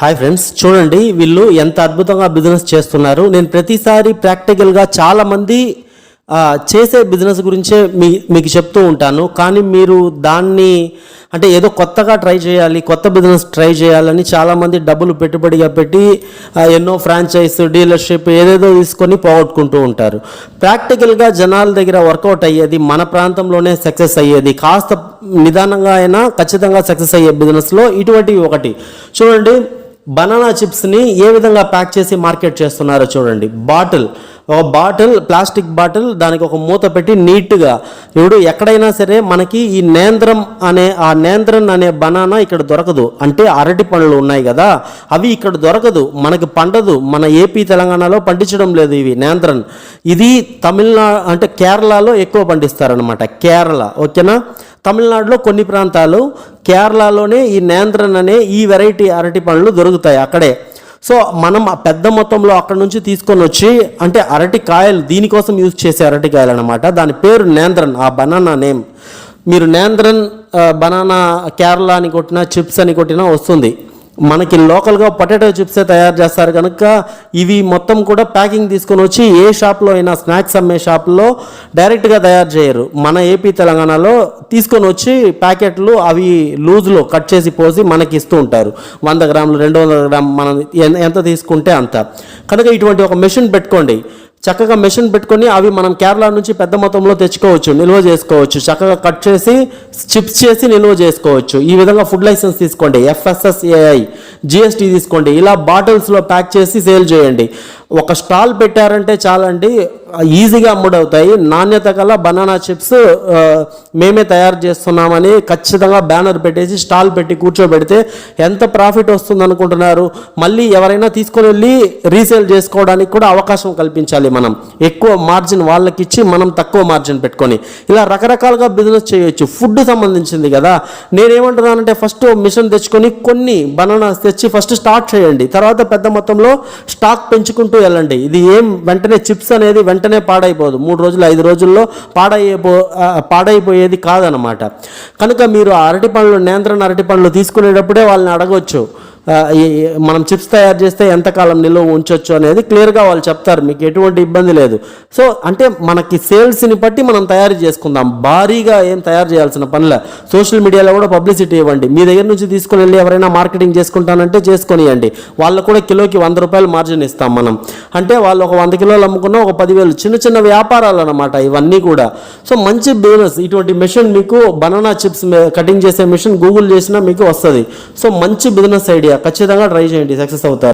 Hi friends చూడండి వీళ్ళు ఎంత అద్భుతంగా బిజినెస్ చేస్తున్నారు. నేను ప్రతిసారి ప్రాక్టికల్గా చాలామంది చేసే బిజినెస్ గురించే మీ మీకు చెప్తూ ఉంటాను. కానీ మీరు దాన్ని అంటే ఏదో కొత్తగా ట్రై చేయాలి కొత్త బిజినెస్ ట్రై చేయాలని చాలామంది డబ్బులు పెట్టుబడిగా పెట్టి ఎన్నో ఫ్రాంచైజ్ డీలర్షిప్ ఏదేదో తీసుకొని పోగొట్టుకుంటూ ఉంటారు. ప్రాక్టికల్గా జనాల దగ్గర వర్కౌట్ అయ్యేది మన ప్రాంతంలోనే సక్సెస్ అయ్యేది. కాస్త నిదానంగా అయినా ఖచ్చితంగా సక్సెస్ అయ్యే బిజినెస్లో ఇటువంటివి ఒకటి. చూడండి బనానా చిప్స్ని ఏ విధంగా ప్యాక్ చేసి మార్కెట్ చేస్తున్నారో చూడండి. బాటిల్ ఒక బాటిల్ ప్లాస్టిక్ బాటిల్ దానికి ఒక మూత పెట్టి నీట్గా. ఇప్పుడు ఎక్కడైనా సరే మనకి ఈ నేంద్రం అనే ఆ నేంద్రన్ అనే బనానా ఇక్కడ దొరకదు. అంటే అరటి పండ్లు ఉన్నాయి కదా అవి ఇక్కడ దొరకదు. మనకి పండదు. మన ఏపీ తెలంగాణలో పండించడం లేదు ఇవి నేంద్రన్. ఇది తమిళనాడు అంటే కేరళలో ఎక్కువ పండిస్తారనమాట కేరళ ఓకేనా? తమిళనాడులో కొన్ని ప్రాంతాలు కేరళలోనే ఈ నేంద్రన్ అనే ఈ వెరైటీ అరటి పండ్లు దొరుకుతాయి అక్కడే. సో మనం ఆ పెద్ద మొత్తంలో అక్కడ నుంచి తీసుకొని వచ్చి అంటే అరటి కాయలు దీనికోసం యూజ్ చేసే అరటి కాయలు అనమాట దాని పేరు నేంద్రన్ ఆ బనానా నేమ్. మీరు నేంద్రన్ బనానా కేరళ అని కొట్టినా చిప్స్ అని కొట్టినా వస్తుంది. మనకి లోకల్గా పొటాటో చిప్సే తయారు చేస్తారు కనుక ఇవి మొత్తం కూడా ప్యాకింగ్ తీసుకొని వచ్చి ఏ షాప్లో అయినా స్నాక్స్ అమ్మే షాప్లో డైరెక్ట్గా తయారు చేయరు. మన ఏపీ తెలంగాణలో తీసుకొని వచ్చి ప్యాకెట్లు అవి లూజ్లో కట్ చేసి పోసి మనకి ఇస్తూ ఉంటారు. వంద గ్రాములు రెండు వందల గ్రామ్ మనం ఎంత తీసుకుంటే అంత. కనుక ఇటువంటి ఒక మెషిన్ పెట్టుకోండి. చక్కగా మెషిన్ పెట్టుకొని అవి మనం కేరళ నుంచి పెద్ద మొత్తంలో తెచ్చుకోవచ్చు నిల్వ చేసుకోవచ్చు. చక్కగా కట్ చేసి చిప్స్ చేసి నిల్వ చేసుకోవచ్చు. ఈ విధంగా ఫుడ్ లైసెన్స్ తీసుకోండి. ఎఫ్ఎస్ఎస్ఏఐ జిఎస్టీ తీసుకోండి. ఇలా బాటిల్స్లో ప్యాక్ చేసి సేల్ చేయండి. ఒక స్టాల్ పెట్టారంటే చాలండి ఈజీగా అమ్ముడవుతాయి. నాణ్యత గల బనానా చిప్స్ మేమే తయారు చేస్తున్నామని ఖచ్చితంగా బ్యానర్ పెట్టేసి స్టాల్ పెట్టి కూర్చోబెడితే ఎంత ప్రాఫిట్ వస్తుంది అనుకుంటున్నారు మళ్ళీ ఎవరైనా తీసుకొని వెళ్ళి రీసేల్ చేసుకోవడానికి కూడా అవకాశం కల్పించాలి మనం. ఎక్కువ మార్జిన్ వాళ్ళకి ఇచ్చి మనం తక్కువ మార్జిన్ పెట్టుకొని. ఇలా రకరకాలుగా బిజినెస్ చేయొచ్చు. ఫుడ్ సంబంధించింది కదా. నేనేమంటున్నానంటే ఫస్ట్ మిషన్ తెచ్చుకొని కొన్ని బనానాస్ తెచ్చి ఫస్ట్ స్టార్ట్ చేయండి. తర్వాత పెద్ద మొత్తంలో స్టాక్ పెంచుకుంటూ వెళ్ళండి. ఇది ఏం వెంటనే చిప్స్ అనేది వెంటనే పాడైపోదు. మూడు రోజులు ఐదు రోజుల్లో పాడైపో పాడైపోయేది కాదనమాట కనుక మీరు ఆ అరటి పండ్లు నియంత్రణ అరటి పండ్లు తీసుకునేటప్పుడే వాళ్ళని అడగొచ్చు. మనం చిప్స్ తయారు చేస్తే ఎంతకాలం నిల్వ ఉంచొచ్చు అనేది క్లియర్గా వాళ్ళు చెప్తారు మీకు ఎటువంటి ఇబ్బంది లేదు. సో అంటే మనకి సేల్స్ని బట్టి మనం తయారు చేసుకుందాం. భారీగా ఏం తయారు చేయాల్సిన పనిలే సోషల్ మీడియాలో కూడా పబ్లిసిటీ ఇవ్వండి. మీ దగ్గర నుంచి తీసుకుని వెళ్ళి ఎవరైనా మార్కెటింగ్ చేసుకుంటానంటే చేసుకొనియండి. వాళ్ళకు కూడా కిలోకి వంద రూపాయలు మార్జిన్ ఇస్తాం మనం. అంటే వాళ్ళు ఒక వంద కిలోలు అమ్ముకున్న ఒక పదివేలు చిన్న చిన్న వ్యాపారాలు అనమాట ఇవన్నీ కూడా. సో మంచి బిజినెస్ ఇటువంటి మిషన్ మీకు బనానా చిప్స్ కటింగ్ చేసే మిషన్ గూగుల్ చేసినా మీకు వస్తుంది. సో మంచి బిజినెస్ ఐడియా. ఖచ్చితంగా ట్రై చేయండి సక్సెస్ అవుతారు.